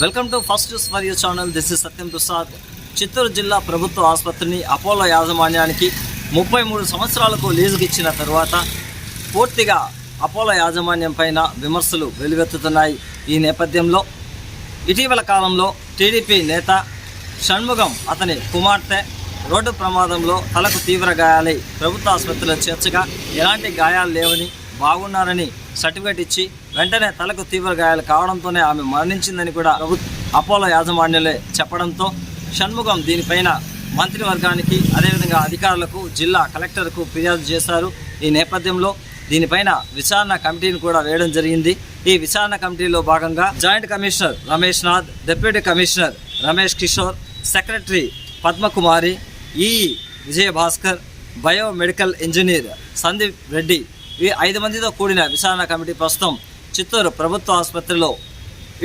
Welcome to first news మరియు channel. This is Satyam Prasad Chittoor జిల్లా ప్రభుత్వ ఆసుపత్రిని అపోలో యాజమాన్యానికి ముప్పై మూడు సంవత్సరాలకు లీజుకి ఇచ్చిన తర్వాత పూర్తిగా అపోలో యాజమాన్యం పైన విమర్శలు వెలువెత్తుతున్నాయి ఈ నేపథ్యంలో. ఇటీవల కాలంలో టీడీపీ నేత షణ్ముగం అతని కుమార్తె రోడ్డు ప్రమాదంలో తలకు తీవ్ర గాయాలై ప్రభుత్వ ఆసుపత్రిలో చేర్చగా ఎలాంటి గాయాలు లేవని బాగున్నారని సర్టిఫికేట్ ఇచ్చి వెంటనే తలకు తీవ్ర గాయాలు కావడంతోనే ఆమె మరణించిందని కూడా అపోలో యాజమాన్యులే చెప్పడంతో షణ్ముఖం దీనిపైన మంత్రివర్గానికి అదేవిధంగా అధికారులకు జిల్లా కలెక్టర్కు ఫిర్యాదు చేశారు. ఈ నేపథ్యంలో దీనిపైన విచారణ కమిటీని కూడా వేయడం జరిగింది. ఈ విచారణ కమిటీలో భాగంగా joint commissioner Ramesh Nath deputy commissioner Ramesh Kishore secretary Padmakumari ఈ విజయభాస్కర్ బయోమెడికల్ ఇంజనీర్ సందీప్ రెడ్డి ఈ ఐదు మందితో కూడిన విచారణ కమిటీ ప్రస్తుతం చిత్తూరు ప్రభుత్వ ఆసుపత్రిలో.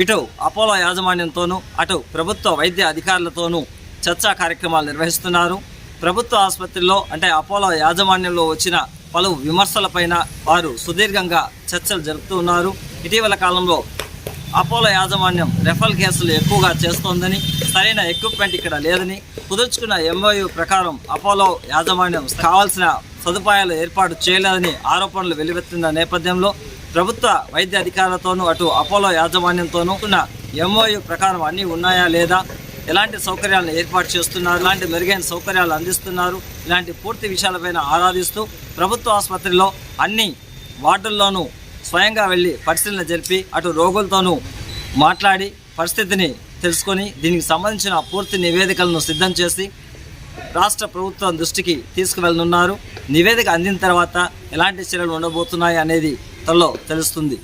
ఇటు అపోలో యాజమాన్యంతోనూ అటు ప్రభుత్వ వైద్య అధికారులతోనూ చర్చా కార్యక్రమాలు నిర్వహిస్తున్నారు. ప్రభుత్వ ఆసుపత్రిలో అంటే అపోలో యాజమాన్యంలో వచ్చిన పలు విమర్శలపైన వారు సుదీర్ఘంగా చర్చలు జరుపుతూ ఉన్నారు. ఇటీవల కాలంలో అపోలో యాజమాన్యం రెఫల్ కేసులు ఎక్కువగా చేస్తోందని సరైన ఎక్విప్మెంట్ ఇక్కడ లేదని కుదుర్చుకున్న ఎంఓయు ప్రకారం అపోలో యాజమాన్యం కావాల్సిన సదుపాయాలు ఏర్పాటు చేయలేదని ఆరోపణలు వెలువెత్తిన నేపథ్యంలో ప్రభుత్వ వైద్య అధికారులతోనూ అటు అపోలో యాజమాన్యంతోనూ ఉన్న ఎంఓయు ప్రకారం అన్నీ ఉన్నాయా లేదా ఎలాంటి సౌకర్యాలను ఏర్పాటు చేస్తున్నారు ఇలాంటి మెరుగైన సౌకర్యాలు అందిస్తున్నారు ఇలాంటి పూర్తి విషయాలపైన ఆరాధిస్తూ ప్రభుత్వ ఆసుపత్రిలో అన్ని వార్డుల్లోనూ స్వయంగా వెళ్ళి పరిశీలన జరిపి అటు రోగులతోనూ మాట్లాడి పరిస్థితిని తెలుసుకొని దీనికి సంబంధించిన పూర్తి నివేదికలను సిద్ధం చేసి రాష్ట్ర ప్రభుత్వం దృష్టికి తీసుకువెళ్ళనున్నారు. నివేదిక అందిన తర్వాత ఎలాంటి చర్యలు ఉండబోతున్నాయి అనేది త్వరలో తెలుస్తుంది.